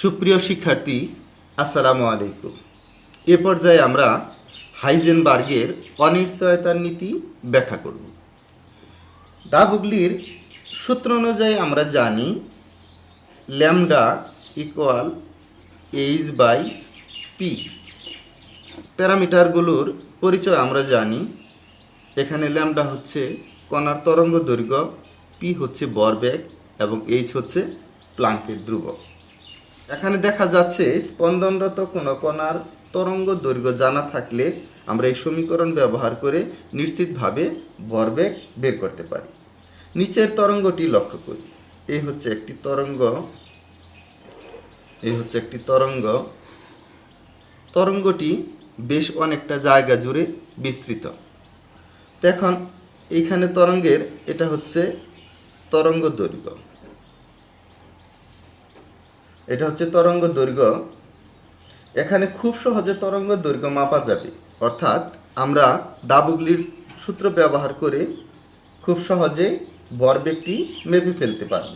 সুপ্রিয় শিক্ষার্থী, আসসালামু আলাইকুম। এ পর্যায়ে আমরা হাইজেনবার্গের অনিশ্চয়তার নীতি ব্যাখ্যা করব। দাবুগলির সূত্র অনুযায়ী আমরা জানি, lambda equal H by P. প্যারামিটারগুলোর পরিচয় আমরা জানি। এখানে ল্যামডা হচ্ছে কণার তরঙ্গ দৈর্ঘ্য, পি হচ্ছে বরবেগ এবং এইচ হচ্ছে প্লাঙ্কের ধ্রুবক। এখানে দেখা যাচ্ছে স্পন্দনরত কোনো কণার তরঙ্গ দৈর্ঘ্য জানা থাকলে আমরা এই সমীকরণ ব্যবহার করে নিশ্চিতভাবে ভরবেগ বের করতে পারি। নিচের তরঙ্গটি লক্ষ্য করি। এই হচ্ছে একটি তরঙ্গ। এই হচ্ছে একটি তরঙ্গ। তরঙ্গটি বেশ অনেকটা জায়গা জুড়ে বিস্তৃত। এখন এইখানে তরঙ্গের, এটা হচ্ছে তরঙ্গ দৈর্ঘ্য। এটা হচ্ছে তরঙ্গ দৈর্ঘ্য। এখানে খুব সহজে তরঙ্গ দৈর্ঘ্য মাপা যাবে। অর্থাৎ আমরা দাবুগলির সূত্র ব্যবহার করে খুব সহজে বরবেগটি মেপে ফেলতে পারব।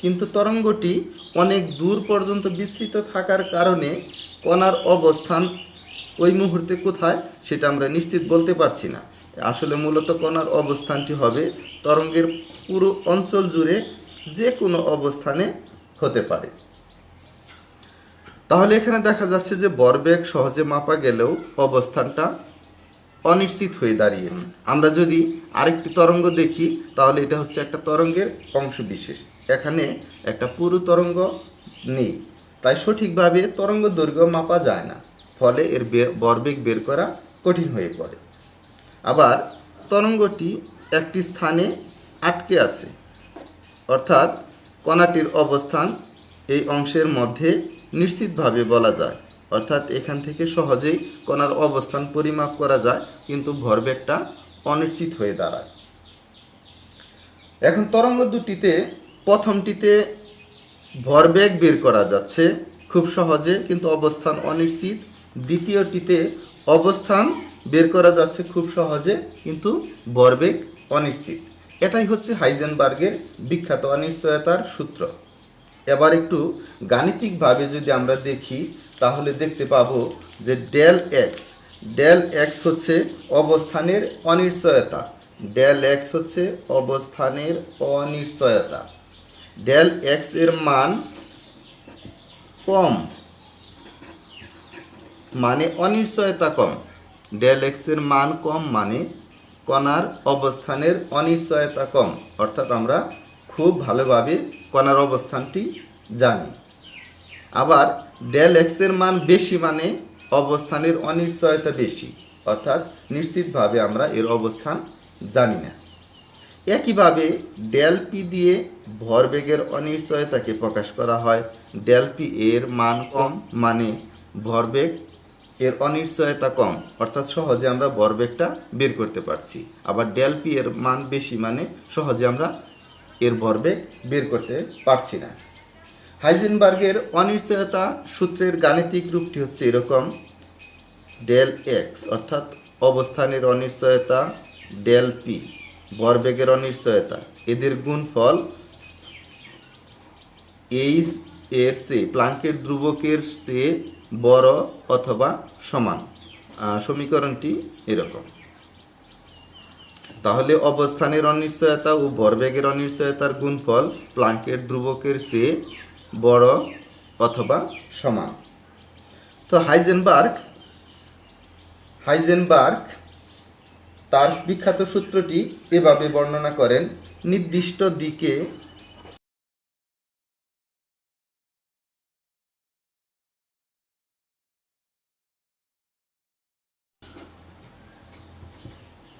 কিন্তু তরঙ্গটি অনেক দূর পর্যন্ত বিস্তৃত থাকার কারণে কণার অবস্থান ওই মুহূর্তে কোথায় সেটা আমরা নিশ্চিত বলতে পারছি না। আসলে মূলত কণার অবস্থানটি হবে তরঙ্গের পুরো অঞ্চল জুড়ে যে কোনো অবস্থানে হতে পারে। তাহলে এখানে দেখা যাচ্ছে যে বরবেগ সহজে মাপা গেলেও অবস্থানটা অনিশ্চিত হয়ে দাঁড়িয়েছে। আমরা যদি আরেকটি তরঙ্গ দেখি, তাহলে এটা হচ্ছে একটা তরঙ্গের অংশ বিশেষ এখানে একটা পুরো তরঙ্গ নেই। তাই সঠিকভাবে তরঙ্গ দৈর্ঘ্য মাপা যায় না। ফলে এর বরবেগ বের করা কঠিন হয়ে পড়ে। আবার তরঙ্গটি একটি স্থানে আটকে আছে। অর্থাৎ কণাটির অবস্থান এই অংশের মধ্যে নিশ্চিতভাবে বলা যায়। অর্থাৎ এখান থেকে সহজেই কণার অবস্থান পরিমাপ করা যায়, কিন্তু ভরবেগটা অনিশ্চিত হয়ে দাঁড়ায়। এখন তরঙ্গ দুটিতে প্রথমটিতে ভরবেগ বের করা যাচ্ছে, খুব সহজে, কিন্তু অবস্থান অনিশ্চিত। দ্বিতীয়টিতে অবস্থান বের করা যাচ্ছে খুব সহজে, কিন্তু ভরবেগ অনিশ্চিত। এটাই হচ্ছে হাইজেনবার্গের বিখ্যাত অনিশ্চয়তার সূত্র। এবার একটু গাণিতিকভাবে যদি আমরা দেখি, তাহলে দেখতে পাবো যে ডেল এক্স ডেল এক্স হচ্ছে অবস্থানের অনিশ্চয়তা। ডেল এক্স হচ্ছে অবস্থানের অনিশ্চয়তা। ডেল এক্সের মান কম মানে অনিশ্চয়তা কম। ডেল এক্সের মান কম মানে কণার অবস্থানের অনিশ্চয়তা কম, অর্থাৎ আমরা খুব ভালোভাবে কণার অবস্থানটি জানি। আবার ডেল এক্সের মান বেশি মানে অবস্থানের অনিশ্চয়তা বেশি, অর্থাৎ নিশ্চিতভাবে আমরা এর অবস্থান জানি না। একইভাবে ডেল পি দিয়ে ভরবেগের অনিশ্চয়তাকে প্রকাশ করা হয়। ডেল পি এর মান কম মানে ভরবেগ এর অনিশ্চয়তা কম, অর্থাৎ সহজে আমরা ভরবেগটা বের করতে পারছি। আবার ডেল পি এর মান বেশি মানে সহজে আমরা এর ভরবেগ বের করতে পারছি না। হাইজেনবার্গের অনিশ্চয়তা সূত্রের গাণিতিক রূপটি হচ্ছে এরকম। ডেল এক্স, অর্থাৎ অবস্থানের অনিশ্চয়তা ডেল পি, ভরবেগের অনিশ্চয়তা। এদের গুণফল এইচ এর চেয়ে, প্লাঙ্কের ধ্রুবকের চেয়ে বড় অথবা সমান। সমীকরণটি এরকম। তাহলে অবস্থানের অনিশ্চয়তা ও ভরবেগের অনিশ্চয়তার গুণফল প্লাঙ্কের ধ্রুবকের চেয়ে বড় অথবা সমান। তো হাইজেনবার্গ হাইজেনবার্গ তার বিখ্যাত সূত্রটি এভাবে বর্ণনা করেন, নির্দিষ্ট দিকে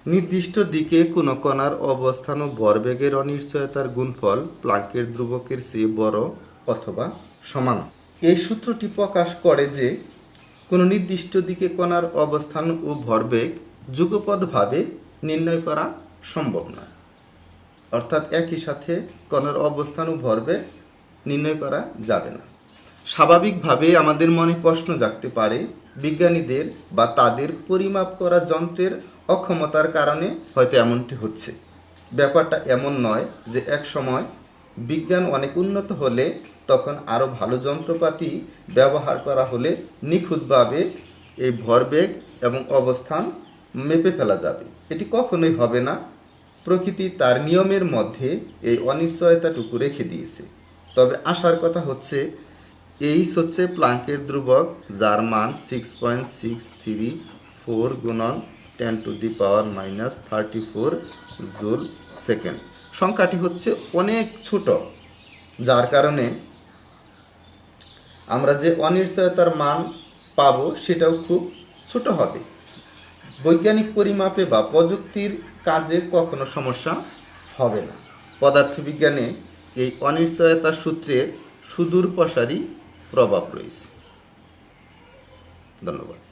নির্দিষ্ট দিকে কোনো কণার অবস্থান ও ভরবেগের অনিশ্চয়তার গুণফল প্লাঙ্কের ধ্রুবকের চেয়ে বড় অথবা সমান। এই সূত্রটি প্রকাশ করে যে কোনো নির্দিষ্ট দিকে কণার অবস্থান ও ভরবেগ যুগপদভাবে নির্ণয় করা সম্ভব নয়। অর্থাৎ একই সাথে কণার অবস্থান ও ভরবেগ নির্ণয় করা যাবে না। স্বাভাবিকভাবে আমাদের মনে প্রশ্ন জাগতে পারে বিজ্ঞানীদের বা তাদের পরিমাপ করা যন্ত্রের অক্ষমতার কারণে হয়তো এমনটি হচ্ছে। ব্যাপারটা এমন নয় যে এক সময় বিজ্ঞান অনেক উন্নত হলে তখন আরও ভালো যন্ত্রপাতি ব্যবহার করা হলে নিখুঁতভাবে এই ভরবেগ এবং অবস্থান মেপে ফেলা যাবে। এটি কখনোই হবে না। প্রকৃতি তার নিয়মের মধ্যে এই অনিশ্চয়তাটুকু রেখে দিয়েছে। তবে আসার কথা হচ্ছে এইচ হচ্ছে প্লাঙ্কের ধ্রুবক, যার মান six point six three four গুণন ten to the power minus thirty four joule second সংখ্যাটি হচ্ছে অনেক ছোট, যার কারণে আমরা যে অনিশ্চয়তার মান পাবো সেটাও খুব ছোট হবে। বৈজ্ঞানিক পরিমাপে বা প্রযুক্তির কাজে কখনো সমস্যা হবে না। পদার্থবিজ্ঞানে এই অনিশ্চয়তার সূত্রের সুদূর প্রসারী প্রভাব রয়েছে। ধন্যবাদ।